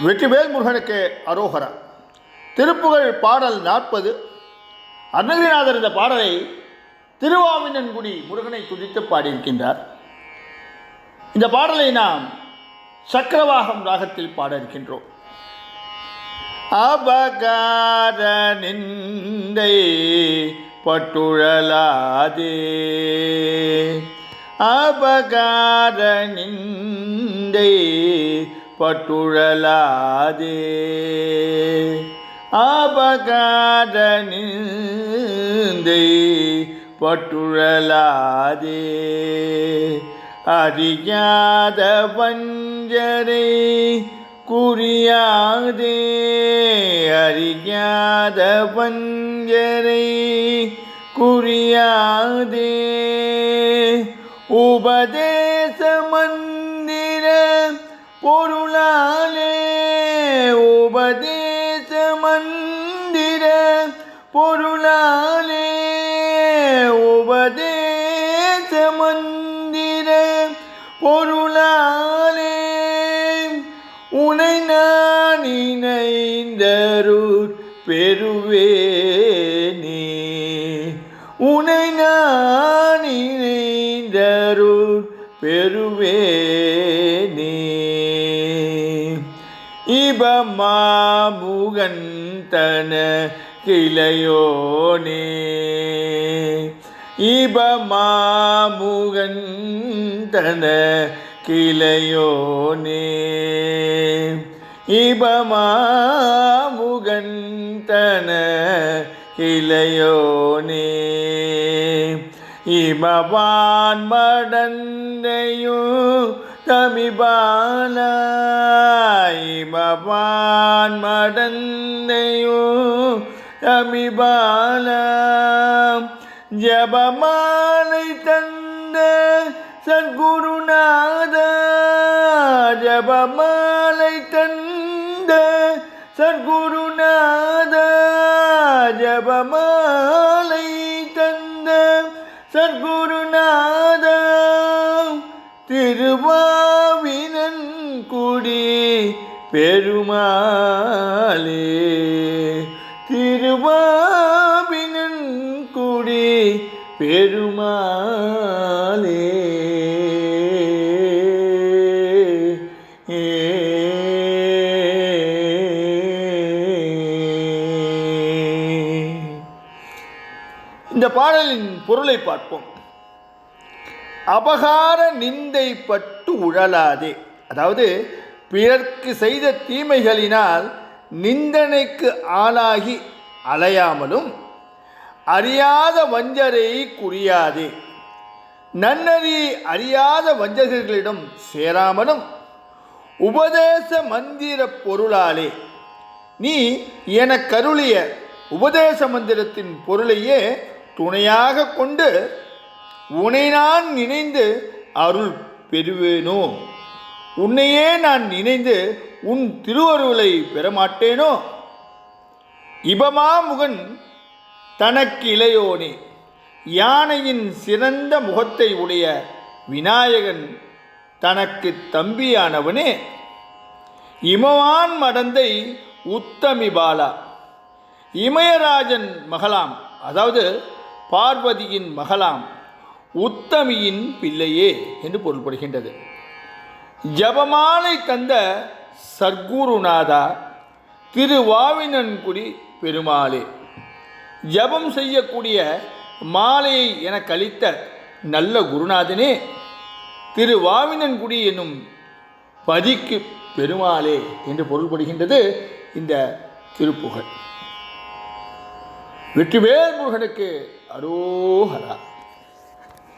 வெற்றிவேல் முருகனுக்கு அரோகரா. திருப்புகழ் பாடல் நாற்பது. அருணகிரிநாதர் இந்த பாடலை திருவாவினன்குடி முருகனை துதித்து பாடியிருக்கின்றார். இந்த பாடலை நாம் சக்கரவாகம் ராகத்தில் பாட இருக்கின்றோம். அபகார நிந்தை பட்டுழலாதே. அபகார நிந்தை பட்டுழலாதே. அபகார நிந்தை பட்டுழலாதே. அறியாத வஞ்சரை குறியாதே. அறியாத வஞ்சரை குறியாதே. உபதேசமன் பொருளாலே உபதேச மந்திர பொருளாலே உபதேச மந்திர பொருளாலே உனை நான் இணைந்தருள் பெறுவேனே. உனை நான் இணைந்தருள் பெறுவேனே. இபமாமுகன் தன கிளையோனே. இபமாமுகன் தன கிளையோனே. இபமாமுகன் தன கிளையோனே இமவான் மடந்தையும் தமிபால இமவான் மடந்தையும் தமிபால ஜபமாலை தந்த சத்குருநாத. ஜபமாலை தந்த சத்குருநாத. ஜபமாலை தந்த சத்குருநாத திருவாவினன் குடி பெருமாளே. திருவாவினன் குடி பெருமாளே. பாடலின் பொருளை பார்ப்போம். அபகார நிந்தை பட்டு உழலாதே. அதாவது பிறர்க்கு செய்த தீமைகளினால் நிந்தனைக்கு ஆளாகி அலையாமலும் அறியாத வஞ்சரை குறியாதே. நன்னறி அறியாத வஞ்சகர்களிடம் சேராமலும் உபதேச மந்திர பொருளாலே. நீ என கருளிய உபதேச மந்திரத்தின் பொருளையே துணையாக கொண்டு உன்னை நான் நினைந்து அருள் பெறுவேனோ? உன்னையே நான் நினைந்து உன் திருவருளை பெறமாட்டேனோ? இபமாமுகன் தனக்கு இளையோனே யானையின் சிறந்த முகத்தை உடைய விநாயகன் தனக்கு தம்பியானவனே. இமவான் மடந்தை உத்தமி பாலா இமயராஜன் மகளாம் அதாவது பார்வதியின் மகளாம் உத்தமியின் பிள்ளையே என்று பொருள்படுகின்றது. ஜபமாலை தந்த சர்க்குருநாதா திருவாவினன்குடி பெருமாளே ஜபம் செய்யக்கூடிய மாலையை என கழித்த நல்ல குருநாதனே திருவாவினன்குடி என்னும் பதிக்கு பெருமாளே என்று பொருள்படுகின்றது இந்த திருப்புகழ். வெற்றிவேல் முருகனுக்கு アローハラ。